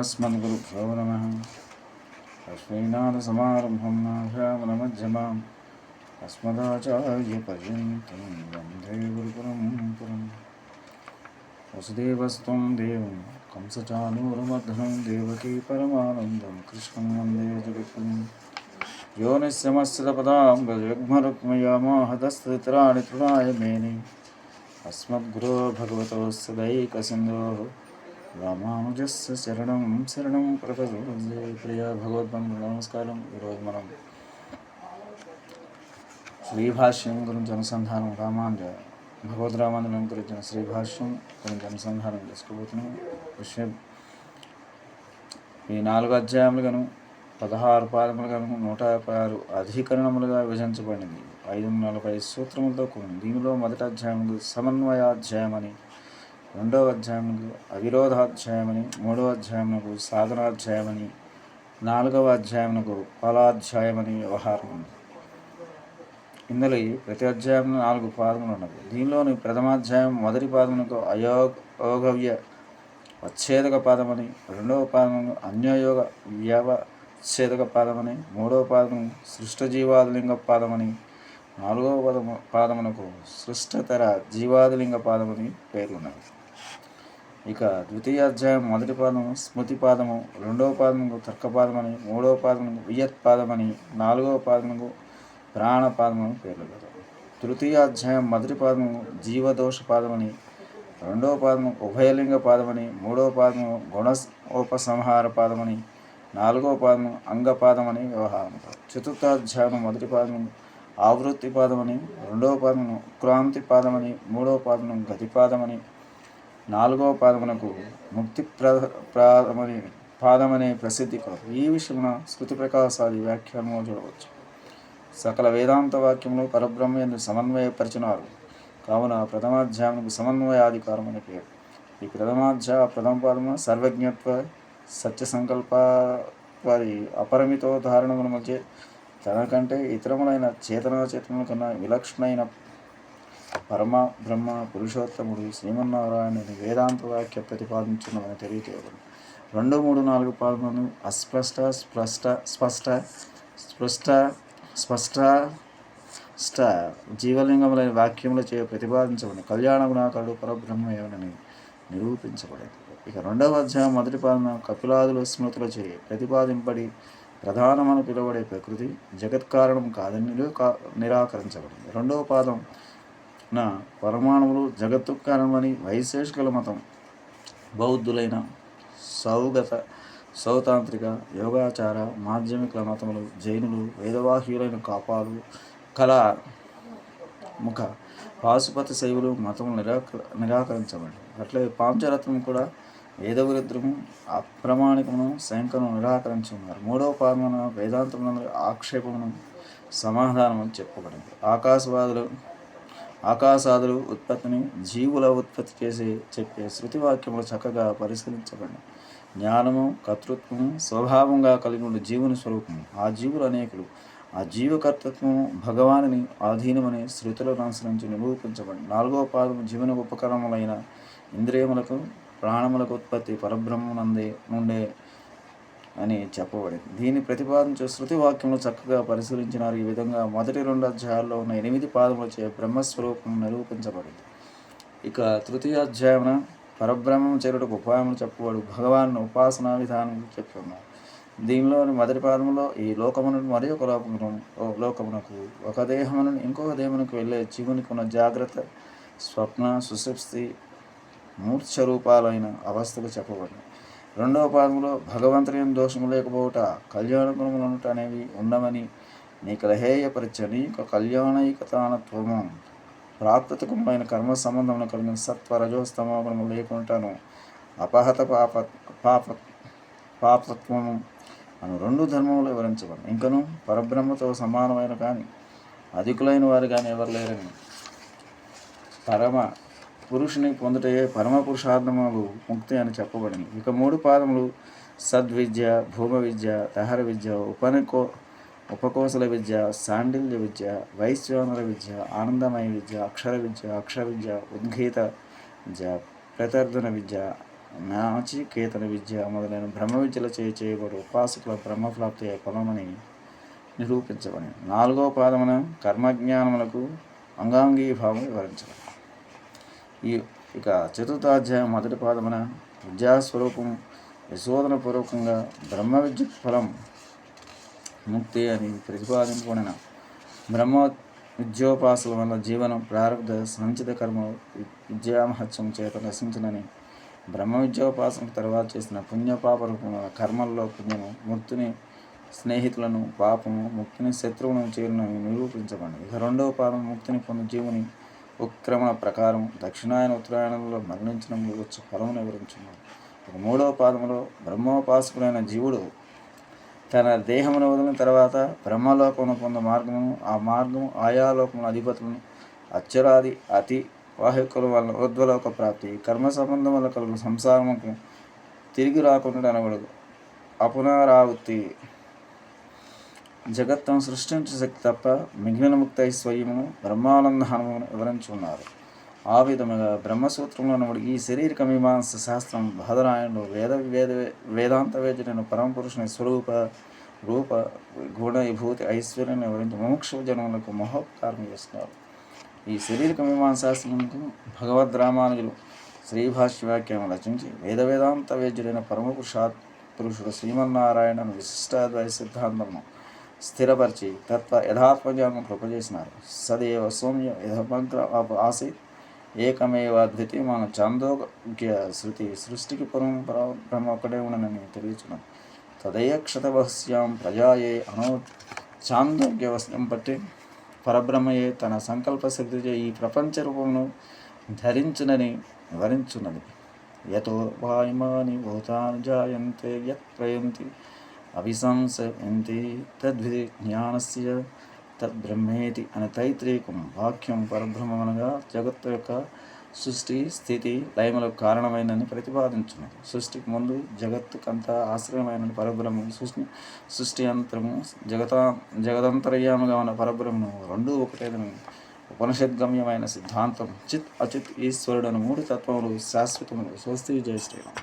अस्मद्गुरुभ्यो नमः लक्ष्मीनाथसमारम्भं नाभ्यामनमध्यमाम् अस्मदाचार्यपर्यन्तं वन्दे गुरुपरम्परम् वसुदेवस्त्वं देवं कंसचानूरमर्दनं देवकी परमानन्दं कृष्णं वन्दे जगत्पतिं यो निस्यमस्यपदां गजग्मरुक्मयामोहदस्तत्राणि तृणाय मेने अस्मद्गुरो भगवतोऽस्य दैकसिन्धोः రామానుజస్య శరణం శరణం ప్రపదే ప్రియ భగవద్బంధు నమస్కారం. ఈరోజు మనం శ్రీభాష్యం గురించి అనుసంధానం రామానుజ భగవద్ రామానుజం గురించిన శ్రీభాష్యం గురించి అనుసంధానం చేసుకోబోతున్నాం. విషయం ఈ నాలుగు అధ్యాయములుగాను పదహారు పాదములుగాను నూట యాభై ఆరు అధికరణములుగా విభజించబడింది. ఐదు నలభై సూత్రములతో కూడింది దీనిలో మొదటి అధ్యాయములు సమన్వయాధ్యాయం అని రెండవ అధ్యాయములు అవిరోధాధ్యాయమని మూడవ అధ్యాయమునకు సాధనాధ్యాయమని నాలుగవ అధ్యాయమునకు ఫలాధ్యాయమని వ్యవహారం ఉంది. ఇందులో ఈ ప్రతి అధ్యాయం నాలుగు పాదములు ఉన్నది దీనిలోని ప్రథమాధ్యాయం మొదటి పాదమునకు అయోగవ్య వచ్చేదక పాదమని రెండవ పాదమును అన్యయోగ వ్యవచ్ఛేదక పాదమని మూడవ పాదము సృష్టజీవాదిలింగ పాదమని నాలుగవ పదము పాదమునకు సృష్టతర జీవాదిలింగ పాదమని పేర్కొన్నది ఇక ద్వితీయ అధ్యాయం మొదటి పాదము స్మృతి పాదము రెండవ పాదముకు తర్కపాదమని మూడవ పాదము వియత్ పాదమని నాలుగవ పాదము ప్రాణ పాదమని పేర్లు కలవు తృతీయ అధ్యాయం మొదటి పాదము జీవదోష పాదమని రెండవ పాదము ఉభయలింగ పాదమని మూడవ పాదము గుణ ఉపసంహార పాదమని నాలుగవ పాదము అంగపాదమని వ్యవహారం చతుర్థాధ్యాయం మొదటి పాదము ఆవృత్తి పాదమని రెండవ పాదము క్రాంతి పాదమని మూడవ పాదము గతిపాదమని నాలుగవ పాదమునకు ముక్తి ప్రాదమని పాదమనే ప్రసిద్ధి కలదు ఈ విషయమున స్మృతి ప్రకాశాది వ్యాఖ్యానము చూడవచ్చు. సకల వేదాంత వాక్యములు పరబ్రహ్మ ఎందు సమన్వయపరిచినారు. కావున ప్రథమాధ్యాయమునకు సమన్వయాధికారం అనే పేరు. ఈ ప్రథమాధ్యాయ ప్రథమ పాదమున సర్వజ్ఞత్వ సత్య సంకల్ప వారి అపరిమితోదాహరణముల మధ్య తనకంటే ఇతరములైన చేతనాచేతనల కన్నా విలక్షణమైన పరమ బ్రహ్మ పురుషోత్తముడు శ్రీమన్నారాయణుని వేదాంత వాక్య ప్రతిపాదించున్నదని తెలియజేయబడి రెండు మూడు నాలుగు పాదములను అస్పష్ట స్పష్ట స్పష్ట స్పష్ట స్పష్ట స్ట జీవలింగములైన వాక్యములు చే ప్రతిపాదించబడి కళ్యాణ గుణాకారుడు పరబ్రహ్మ ఏమని నిరూపించబడింది. ఇక రెండవ అధ్యాయం మొదటి పాదన కపిలాదుల స్మృతుల చే ప్రతిపాదింపడి ప్రధానమని పిలువబడే ప్రకృతి జగత్కారణం కాదని కా నిరాకరించబడింది. రెండవ పాదం నా పరమాణువులు జగత్తు కారణమని వైశేషికల మతం బౌద్ధులైన సౌగత సౌతాంత్రిక యోగాచార మాధ్యమికుల మతములు జైనులు వేదవాహ్యులైన కాపాలు కళ ముఖ పాశుపతి శైవులు మతములు నిరాక నిరాకరించబడి అట్లే పాంచరత్నం కూడా వేదవరిద్రము అప్రమాణికమును శంకను నిరాకరించున్నారు. మూడవ పాదమున వేదాంతమునందు ఆక్షేపమును సమాధానం చెప్పబడింది. ఆకాశవాదులు ఆకాశాదులు ఉత్పత్తిని జీవుల ఉత్పత్తి చేసి చెప్పే శృతివాక్యములు చక్కగా పరిశీలించబడి జ్ఞానము కర్తృత్వము స్వభావంగా కలిగి ఉండే జీవుని స్వరూపము. ఆ జీవులు అనేకులు. ఆ జీవకర్తత్వము భగవాని ఆధీనమని శృతులను అనుసరించి నిరూపించబడి నాలుగవ పాదం జీవన ఉపకరణములైన ఇంద్రియములకు ప్రాణములకు ఉత్పత్తి పరబ్రహ్మనందే నుండే అని చెప్పబడింది. దీన్ని ప్రతిపాదించే శృతి వాక్యంలో చక్కగా పరిశీలించినారు. ఈ విధంగా మొదటి రెండు అధ్యాయాల్లో ఉన్న ఎనిమిది పాదములచే బ్రహ్మస్వరూపం నిరూపించబడింది. ఇక తృతీయ అధ్యాయమున పరబ్రహ్మం చేరుటకు ఉపాయములు చెప్పబడు భగవాన్ ఉపాసనా విధానం చెప్తున్నారు దీనిలోని మొదటి పాదములో ఈ లోకమును మరి ఒక లోకమును లోకమునకు ఒక దేహమును ఇంకొక దేహమునకు వెళ్ళే జీవునికి ఉన్న జాగ్రత్త స్వప్న సుశిప్తి మూర్ఛ రూపాలైన అవస్థలు చెప్పబడినాయి రెండవ పాదములో భగవంతుని దోషము లేకపోవట కళ్యాణ గుణములు అనేవి ఉండమని నీ కలహేయపరిచ నీకు కళ్యాణైకతానత్వము. ప్రాకృతికమైన కర్మ సంబంధమును కలిగిన సత్వ రజోస్తమోగుణము లేకుండాను అపహత పాప పాప పాపత్వము అను రెండు ధర్మములు వివరించబడి ఇంకను పరబ్రహ్మతో సమానమైన కానీ అధికులైన వారు కానీ ఎవరు లేరని. పరమ పురుషుని పొందుటే పరమ పురుషార్థములు ముక్తి అని చెప్పబడింది. ఇక మూడు పాదములు సద్విద్య భూమ విద్య దహర విద్య ఉపనికో ఉపకోశల విద్య సాండిల్య విద్య వైశ్వానర విద్య ఆనందమయ విద్య అక్షర విద్య అక్షర విద్య ఉద్గీత విద్య ప్రతర్ధన విద్య నాచికేతన విద్య మొదలైన బ్రహ్మ విద్యల చే చేయబడు ఉపాసకుల బ్రహ్మప్రాప్తి అయ్యే ఫలమని నిరూపించబడింది. నాలుగో పాదమున కర్మజ్ఞానములకు అంగాంగీభావం వివరించబడి ఈ ఇక చతుర్థాధ్యాయం మొదటి పాదమున విద్యాస్వరూపం యశోధనపూర్వకంగా బ్రహ్మ విద్యుత్ ఫలం ముక్తి అని ప్రతిపాదింపబడిన బ్రహ్మ విద్యోపాసల వల్ల జీవనం ప్రారంభ సంచిత కర్మ విద్యామహత్యం చేత నశించినని బ్రహ్మ విద్యోపాసన తర్వాత చేసిన పుణ్యపాప రూపంలో కర్మల్లో పుణ్యము ముక్తిని స్నేహితులను పాపము ముక్తిని శత్రువులను చేరునని నిరూపించబడింది ఇక రెండవ పాదం ముక్తిని పొంది జీవుని ఉక్రమణ ప్రకారం దక్షిణాయన ఉత్తరాయణంలో మరణించడం వచ్చు ఫలమును వివరించున్నారు ఒక మూడవ పాదములో బ్రహ్మోపాసకుడైన జీవుడు తన దేహమును వదిలిన తర్వాత బ్రహ్మలోకమును పొంద మార్గమును ఆ మార్గము ఆయా లోకముల అధిపతులను అచ్చరాది అతి వాహికుల వల్ల ఉద్వలోక ప్రాప్తి. కర్మ సంబంధం వల్ల కలుగు సంసారముకు తిరిగి రాకుండా అనబడదు అపునరావృత్తి జగత్తును సృష్టించే శక్తి తప్ప మిగిలిన ముక్త స్వయమును బ్రహ్మానంద హనుమను వివరించున్నారు ఆ విధముగా బ్రహ్మసూత్రంలో ఈ శరీరక మీమాంస శాస్త్రం బాధరాయణుడు వేద వేద వేదాంత వేద్యుడైన పరమపురుషుని స్వరూప రూప గుణ విభూతి ఐశ్వర్యాన్ని వివరించి మోక్ష జనములకు మహోపకారం చేస్తున్నారు. ఈ శరీరక మీమాంసాస్త్రములకు భగవద్ రామానుజులు శ్రీభాష్య వ్యాఖ్యానం రచించి వేద వేదాంత వేద్యుడైన పరమపురుషాత్ పురుషుడు శ్రీమన్నారాయణను విశిష్టాద్వైత సిద్ధాంతము స్థిరపరిచి తత్వ యథాత్మజ్ఞానం కృపజేసినారు సదేవ సౌమ్య యథమంత్ర ఆసీత్ ఏకమేవ ద్వితీయమాన చాందోగ్య శృతి సృష్టికి పురం బ్రహ్మ ఒక్కడే ఉండనని తెలియచున్నాను తదయ క్షతవస్యాం ప్రజాయే అనో చాందోగ్యవస్యం బట్టి పరబ్రహ్మయే తన సంకల్ప శక్తిచే ఈ ప్రపంచ రూపమును ధరించునని వివరించున్నది యతో వాయుమాని భూతాన్ని జాయంతే యత్ ప్రయంతి అవిసంశయంతి తద్విధి జ్ఞానస్య తద్బ్రహ్మేతి అనే తైత్రీకం వాక్యం పరబ్రహ్మనగా జగత్తు యొక్క సృష్టి స్థితి లయములకు కారణమైనని ప్రతిపాదించున్నది సృష్టికి ముందు జగత్తుకంతా ఆశ్రయమైన పరబ్రహ్మం. సృష్టి సృష్టి అంతరము జగత జగదంతర్యాముగా ఉన్న పరబ్రహ్మం రెండూ ఒకటేదని ఉపనిషద్గమ్యమైన సిద్ధాంతం. చిత్ అచిత్ ఈశ్వరుడు అని మూడు తత్వములు శాశ్వతములు. స్వస్తి జయ శ్రీరామ్.